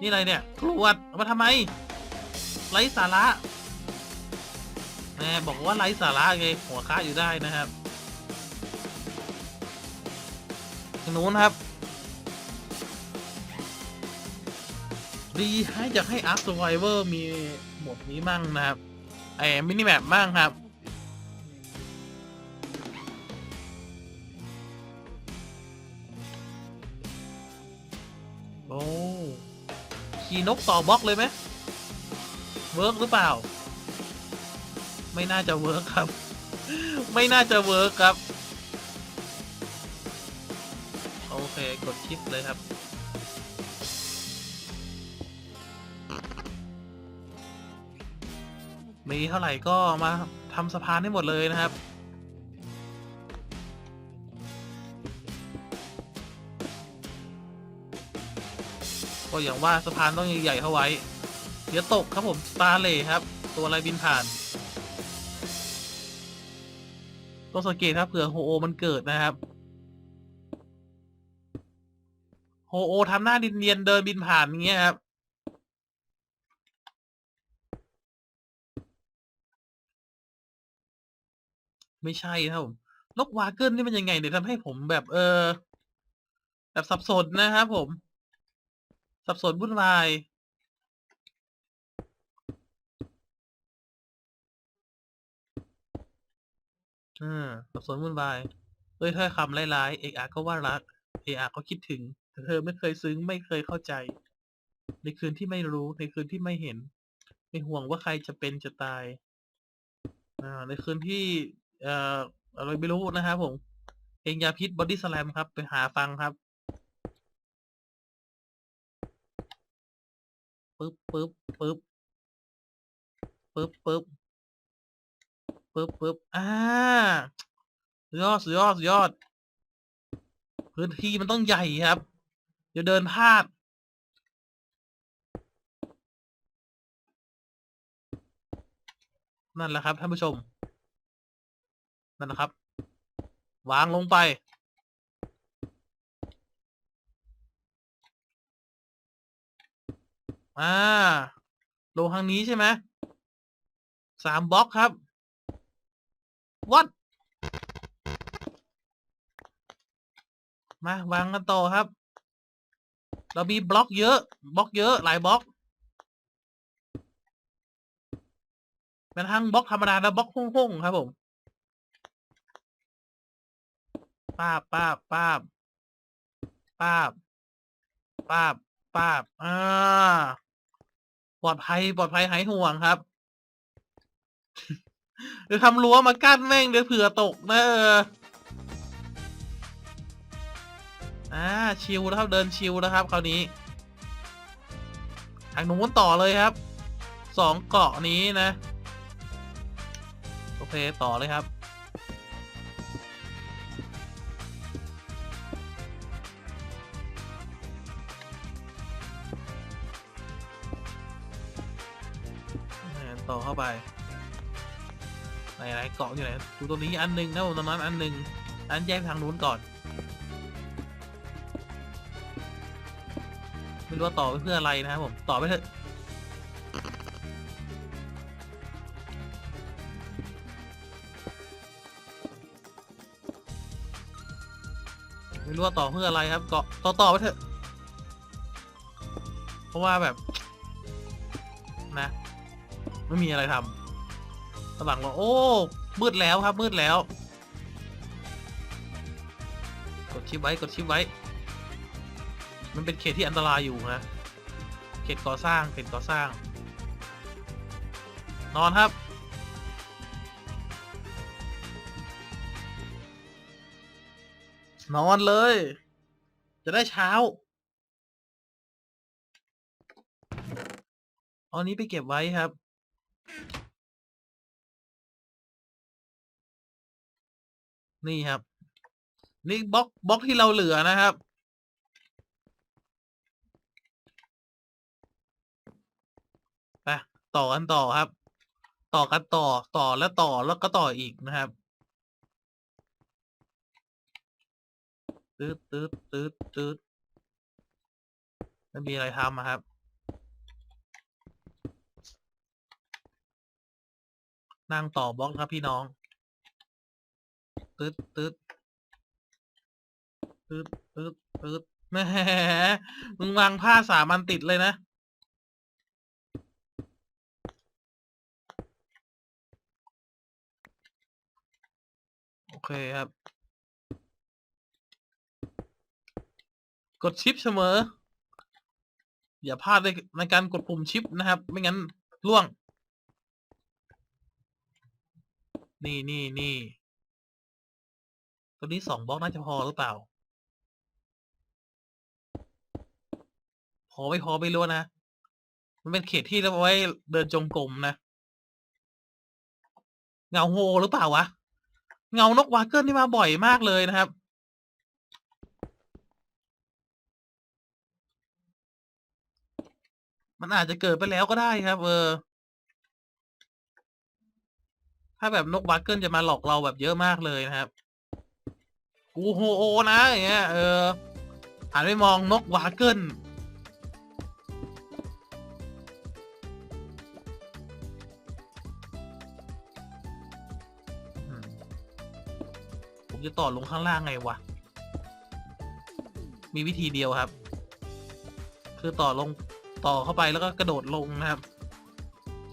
นี่อะไรเนี่ยกรวดเอามาทำไมไร้สาระแหมบอกว่าไร้สาระไงหัวค้าอยู่ได้นะครับทางนู้นครับ ดีให้อยากให้ Ark Survivor มีหมดนี้มั่งนะครับไอ้มินิแมปมั่งครับ นกต่อบล็อกเลยไหมเวิร์กหรือเปล่า ไม่น่าจะเวิร์กครับ ไม่น่าจะเวิร์กครับ โอเค กดชิปเลยครับ มีเท่าไหร่ก็มาทำสะพานให้หมดเลยนะครับ ก็อย่างว่าสะพานต้องใหญ่ๆเข้าไว้ เดี๋ยวตกครับผมสตาร์เลครับ ตัวอะไรบินผ่านต้องสังเกตครับเผื่อโฮโอมันเกิดนะครับ โฮโอทำหน้าดินเนียนเดินบินผ่านอย่างเงี้ยครับไม่ใช่ครับผมนกวาเกิลนี่มันยังไงเนี่ยทำให้ผมแบบเออ แบบสับสนนะครับผม สับสนวุ่นวายอ่าสับสนวุ่นวายเอ้ยถ้อยคำร้ายๆเอกอาก็ว่ารัก เอกอาก็คิดถึง แต่เธอไม่เคยซึ้งไม่เคยเข้าใจ ในคืนที่ไม่รู้ในคืนที่ไม่เห็น ไม่ห่วงว่าใครจะเป็นจะตาย อ่า ในคืนที่ เอ่ออะไรไม่รู้นะครับผม เพลงยาพิษบอดี้สแลมครับ ไปหาฟังครับ ปึ๊บปึ๊บปึ๊บปึ๊บปึ๊บปึ๊บปึ๊บอ่าสุดยอดสุดยอดสุดยอด พื้นที่มันต้องใหญ่ครับ เดี๋ยวเดินพลาดนั่นแหละครับท่านผู้ชม นั่นนะครับ วางลงไป อ่าลงทางนี้ใช่ไหมสามบล็อกครับวัดมาวางกันต่อครับ เรามีบล็อกเยอะ บล็อกเยอะ หลายบล็อกเป็นทั้งบล็อกธรรมดาและบล็อกห้องๆครับผมป้าบป้าบป้าบป้าบป้าบป้าบอ่า ปลอดภัยปลอดภัยหายห่วงครับ เดี๋ยวทำรั้วมากั้นแม่งเดี๋ยวเผื่อตกนะเอออ่าชิวแล้วครับเดินชิวแล้วครับ คราวนี้ทางนู้นต่อเลยครับสองเกาะนี้นะ โอเคต่อเลยครับ ต่อเข้าไปไหนไหนเกาะอยู่ไหนดูตรงนี้อันหนึงนะผมตรงนั้นอันหนึงอันแยกทางนู้นก่อนไม่รู้ว่าต่อไปเพื่ออะไรนะครับผมต่อไปเถอะไม่รู้ว่าต่อเพื่ออะไรครับเกาะต่อต่อไปเถอะ เพราะว่าแบบ ไม่มีอะไรทำตอนหลังบอกโอ้ มืดแล้วครับมืดแล้ว กดชิปไว้กดชิปไว้ มันเป็นเขตที่อันตรายอยู่นะ เขตก่อสร้างเขตก่อสร้าง นอนครับนอนเลย จะได้เช้า เอาอันนี้ไปเก็บไว้ครับ นี่ครับ นี่บล็อกบล็อกที่เราเหลือนะครับ ไปต่อกันต่อครับ ต่อกันต่อต่อแล้วต่อแล้วก็ต่ออีกนะครับตืดตืดตืดตืดไม่มีอะไรทำอะครับ นั่งต่อบล็อกครับพี่น้อง ตึ๊ดตึ๊ดตึ๊ดตึ๊ดตึ๊ดแหมมึงวางผ้าสามันติดเลยนะโอเคครับ กดชิปเสมอ อย่าพลาดในในการกดปุ่มชิปนะครับ ไม่งั้นล่วง นี่นี่นี่ตัวนี้สองบล็อกน่าจะพอหรือเปล่า พอไม่พอไม่รู้นะ มันเป็นเขตที่เอาไว้เดินจงกรมนะ เงาโฮหรือเปล่าวะ เงานกวาเกิลนี่มาบ่อยมากเลยนะครับมันอาจจะเกิดไปแล้วก็ได้ครับ เออ ถ้าแบบนกวาเกิลจะมาหลอกเราแบบเยอะมากเลยนะครับ กูโฮโอนะอย่างเงี้ยเออหันไปมองนกวาเกิลผมจะต่อลงข้างล่างไงวะ มีวิธีเดียวครับ คือต่อลงต่อเข้าไปแล้วก็กระโดดลงนะครับ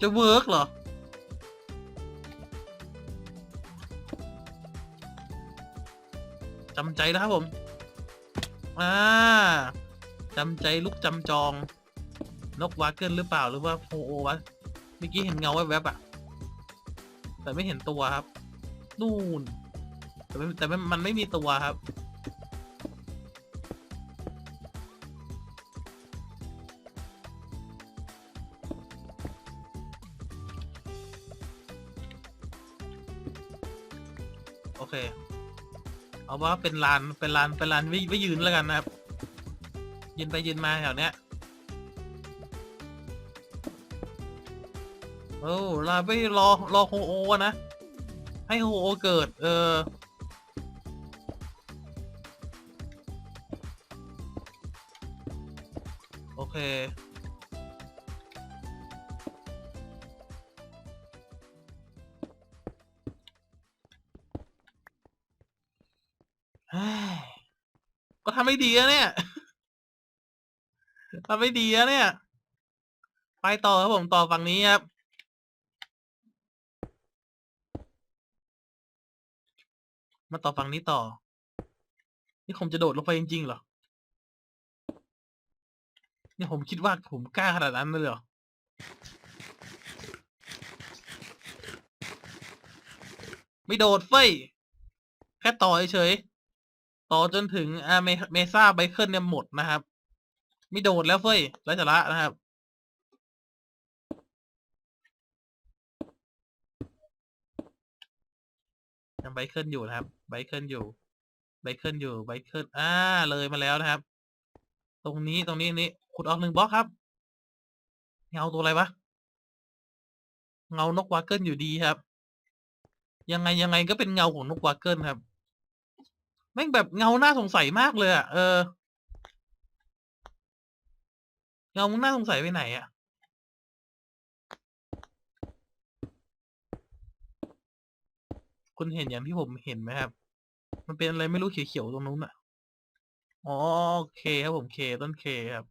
จะเวิร์กเหรอำใจนะครับผม อ่าจำใจลุกจำจอง นกวาเกิลหรือเปล่าหรือว่าโอโอวะเมื่อกี้เห็นเงาแวบๆอะแต่ไม่เห็นตัวครับ นู่น แต่ไม่แต่ไม่มันไม่มีตัวครับ ว่าเป็นลานเป็นลานเป็นลานไว้ไว้ยืนแล้วกันนะครับ ยืนไปยืนมาแถวเนี้ยโอ้ลาไปรอรอโฮโอนะ ให้โฮโอเกิด เออโอเค ไม่ดีอะเนี่ยทำไม่ดีอะเนี่ย ไปต่อครับผมต่อฝั่งนี้ครับ มาต่อฝั่งนี้ต่อ นี่ผมจะโดดลงไปจริงๆเหรอนี่ผมคิดว่าผมกล้าขนาดนั้นเลยเหรอไม่โดดเฟ้ยแค่ต่อเฉยๆ ต่อจนถึงอ่าเมเมซ่าไบเคิลเนี่ยหมดนะครับ ไม่โดดแล้วเฟ้ยไร้สาระนะครับ ยังไบเคิลอยู่นะครับ ไบเคิลอยู่ ไบเคิลอยู่ ไบเคิลอ่า เลยมาแล้วนะครับ ตรงนี้ตรงนี้นี่ขุดออกหนึ่งบล็อกครับ เงาตัวอะไรวะ เงานกวาเกิลอยู่ดีครับ ยังไงยังไงก็เป็นเงาของนกวาเกิลครับ แม่งแบบเงาหน้าสงสัยมากเลยอะ เออ เงามึงน่าสงสัยไปไหนอะ คุณเห็นอย่างที่ผมเห็นไหมครับ มันเป็นอะไรไม่รู้เขียวๆตรงนู้นอะ อ๋อเคครับผมเคต้นเคครับ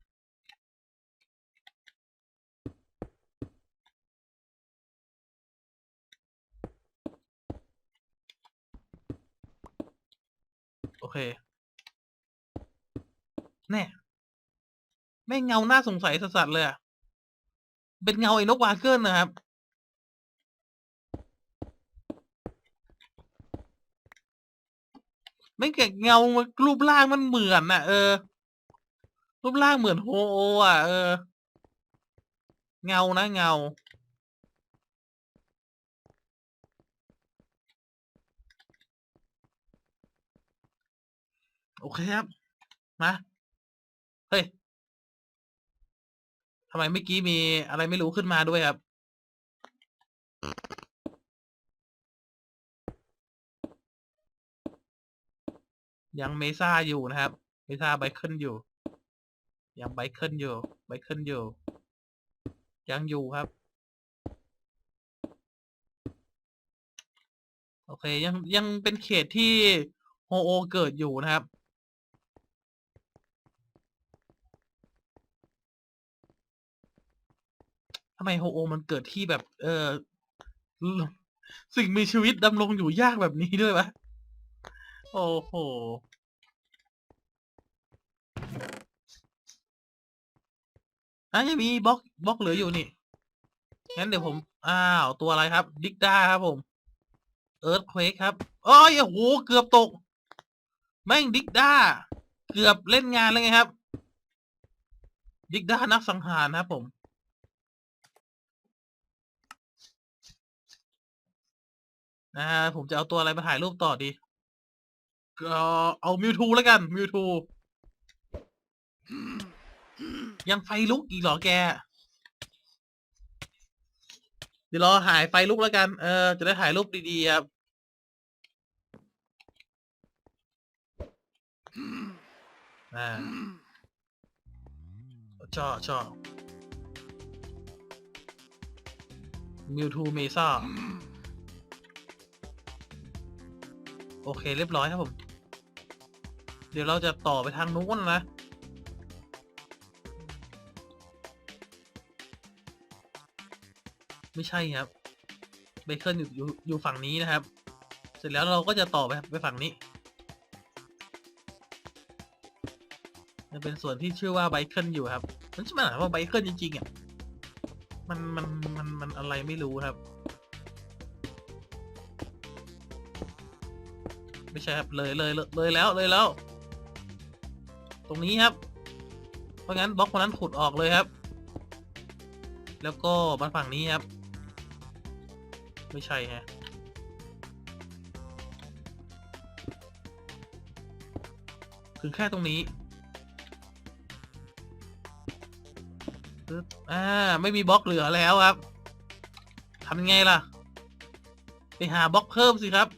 โอเค แน่ไม่งเงาน่าสงสัยสัสๆเลยอะเป็นเงาไอ้นกวาเกิลนะครับ ไม่เก่เงารูปร่างมันเหมือนน่ะ เออ รูปร่างเหมือนโฮโออะ เออ เงานะเงา โอเคครับ มา เฮ้ยทำไมเมื่อกี้มีอะไรไม่รู้ขึ้นมาด้วยครับ ยังเมซ่าอยู่นะครับ เมซ่าไบเคิลอยู่ ยังไบเคิลอยู่ ไบเคิลอยู่ ยังอยู่ครับ โอเค ยังยังเป็นเขตที่โฮโอเกิดอยู่นะครับ ทำ ไมโฮโอมันเกิดที่แบบ เออสิ่งมีชีวิตดำรงอยู่ยากแบบนี้ด้วยวะ โอ้โห อะยังมีบล็อกบล็อกเหลืออยู่นี่ งั้นเดี๋ยวผม อ้าว ตัวอะไรครับ ดิกด้าครับผม เอิร์ธเควกครับโอ้ยโอ้โห เกือบตก แม่งดิกด้า เกือบเล่นงานแล้วไงครับ ดิกด้านักสังหารนะครับผม นะฮะผมจะเอาตัวอะไรมาถ่ายรูปต่อดีก็เอามิวทูแล้วกันมิวทูยังไฟลุกอีกเหรอแก เดี๋ยวรอหายไฟลุกแล้วกัน เออ จะได้ถ่ายรูปดีๆครับ อ่าชอบชอบมิวทูเมซ่า โอเคเรียบร้อยครับผม เดี๋ยวเราจะต่อไปทางนู้นนะ ไม่ใช่ครับเบเคิลอยู่อยู่อยู่ฝั่งนี้นะครับ เสร็จแล้วเราก็จะต่อไปไปฝั่งนี้มันเป็นส่วนที่ชื่อว่าไบเคิลอยู่ครับ มันชื่อมันหมายว่าไบเคิลจริงๆอะ มันมันมันมันอะไรไม่รู้ครับ ใช่ครับเลยเลยเลยแล้วเลยแล้ว ตรงนี้ครับ เพราะงั้นบล็อกคนนั้นขุดออกเลยครับ แล้วก็มานฝั่งนี้ครับ ไม่ใช่ฮะคือแค่ตรงนี้ปึ๊บอ่าไม่มีบล็อกเหลือแล้วครับทำยังไงล่ะ ไปหาบล็อกเพิ่มสิครับ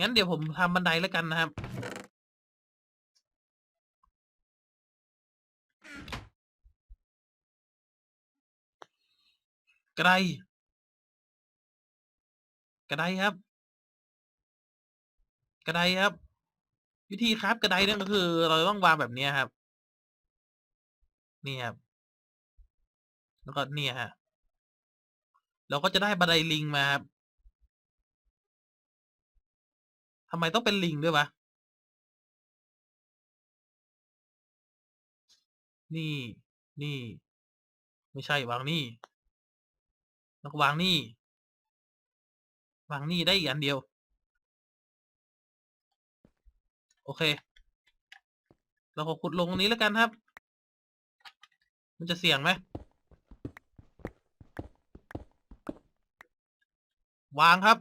งั้นเดี๋ยวผมทำบันไดแล้วกันนะครับ กระไดกระไดครับ กระไดครับ วิธีครับกระไดเนี่ยก็คือ เราต้องวางแบบนี้ครับ นี่ครับ แล้วก็เนี่ยฮะเราก็จะได้บันไดลิงมาครับำไมต้องเป็นลิงด้วยวะ นี่ นี่ ไม่ใช่วางนี่แล้วก็วางนี่ วางนี่ได้อีกอันเดียว โอเค เราขอขุดลงตรงนี้แล้วกันครับ มันจะเสี่ยงไหม วางครับ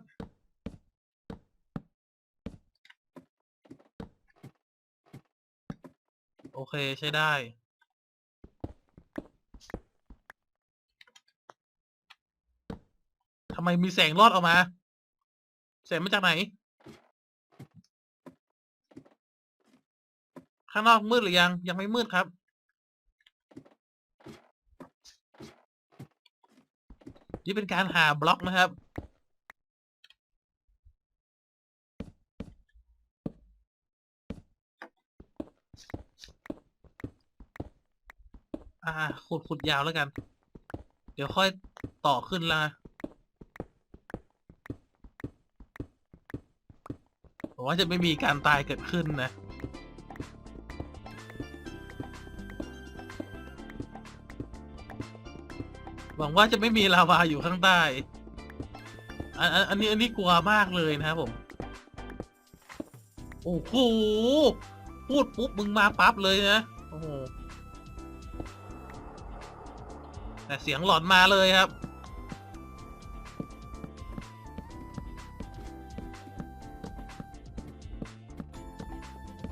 โอเคใช้ได้ ทำไมมีแสงรอดออกมา แสงมาจากไหน ข้างนอกมืดหรือยัง ยังไม่มืดครับนี่เป็นการหาบล็อกนะครับ อ่าขุดขุดยาวแล้วกัน เดี๋ยวค่อยต่อขึ้นละผมว่าจะไม่มีการตายเกิดขึ้นนะ หวังว่าจะไม่มีลาวาอยู่ข้างใต้ อันอันอันนี้อันนี้กลัวมากเลยนะครับผม โอ้โห พูดปุ๊บมึงมาปั๊บเลยนะ โอ้โห แต่เสียงหลอนมาเลยครับ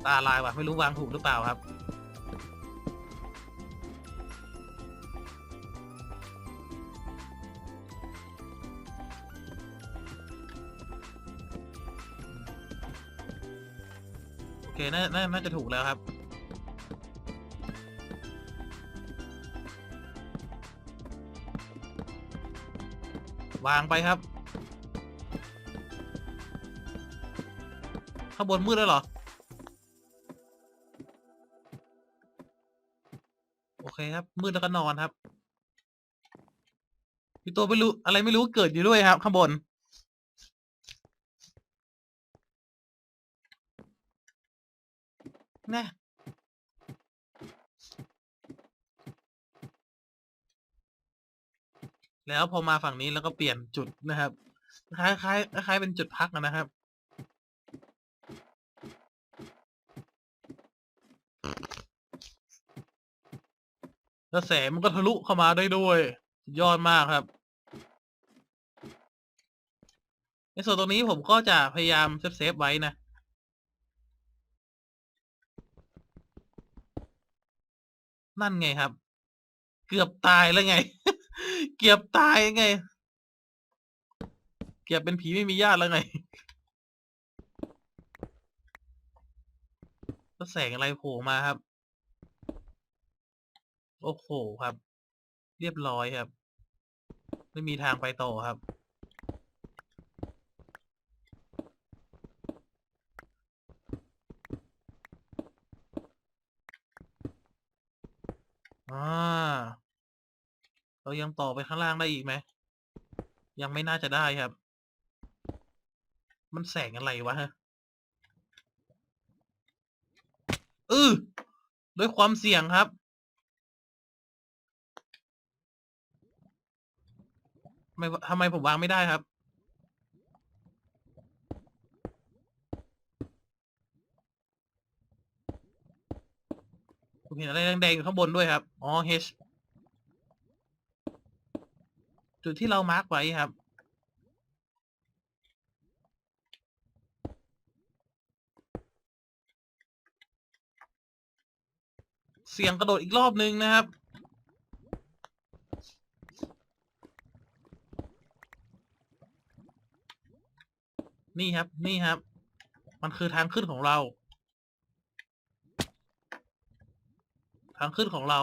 ตาลายว่ะ ไม่รู้วางถูกหรือเปล่าครับ โอเค น่า น่าน่าจะถูกแล้วครับ วางไปครับ ข้างบนมืดแล้วเหรอ โอเคครับ มืดแล้วก็นอนครับ มีตัวไม่รู้อะไรไม่รู้เกิดอยู่ด้วยครับ ข้างบนน่ แล้วพอมาฝั่งนี้แล้วก็เปลี่ยนจุดนะครับ คล้ายคล้ายคล้ายเป็นจุดพักนะครับแล้วแสมันก็ทะลุเข้ามาได้ด้วย ยอดมากครับ ในส่วนตรงนี้ผมก็จะพยายามเซฟเซฟไว้นะนั่นไงครับ เกือบตายแล้วไง เกือบตายไง เกือบเป็นผีไม่มีญาติแล้วไง แล้วแสงอะไรโผล่มาครับ โอ้โหครับ เรียบร้อยครับ ไม่มีทางไปต่อครับอ่า เรายังต่อไปข้างล่างได้อีกไหม ยังไม่น่าจะได้ครับ มันแสงอะไรวะฮะเออด้วยความเสี่ยงครับทำไมทำไมผมวางไม่ได้ครับ ผมเห็นอะไรแดงๆอยู่ข้างบนด้วยครับ อ๋อ H จุดที่เรามาร์กไว้ครับ เสียงกระโดดอีกรอบนึงนะครับ นี่ครับ นี่ครับ มันคือทางขึ้นของเรา ทางขึ้นของเรา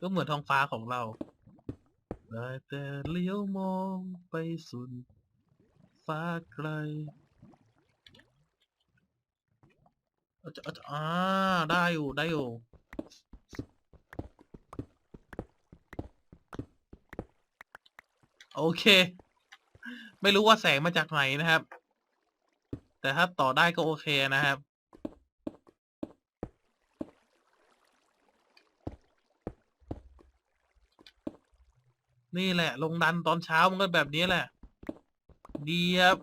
ก็เหมือนท้องฟ้าของเรา ได้แต่เลี้ยวมองไปสุดฟ้าไกลอาจจะอ่าได้อยู่ ได้อยู่ โอเค ไม่รู้ว่าแสงมาจากไหนนะครับ แต่ถ้าต่อได้ก็โอเคนะครับ นี่แหละ ลงดันตอนเช้ามันก็แบบนี้แหละ ดีครับ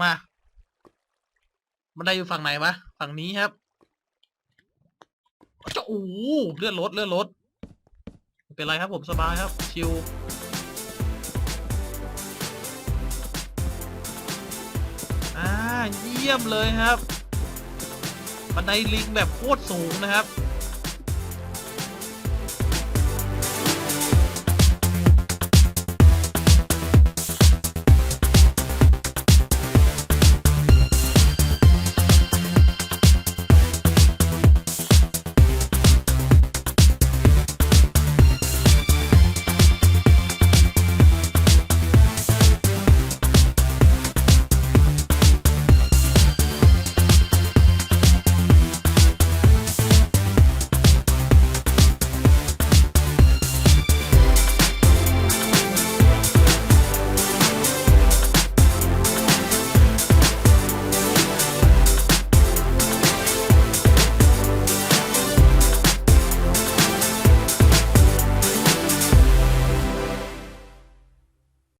มา มันได้อยู่ฝั่งไหนวะ ฝั่งนี้ครับจะโอ้เลือนรถเลือนรถเป็นไรครับผมสบายครับ ชิวอ่าเยี่ยมเลยครับ บันไดลิงแบบโคตรสูงนะครับ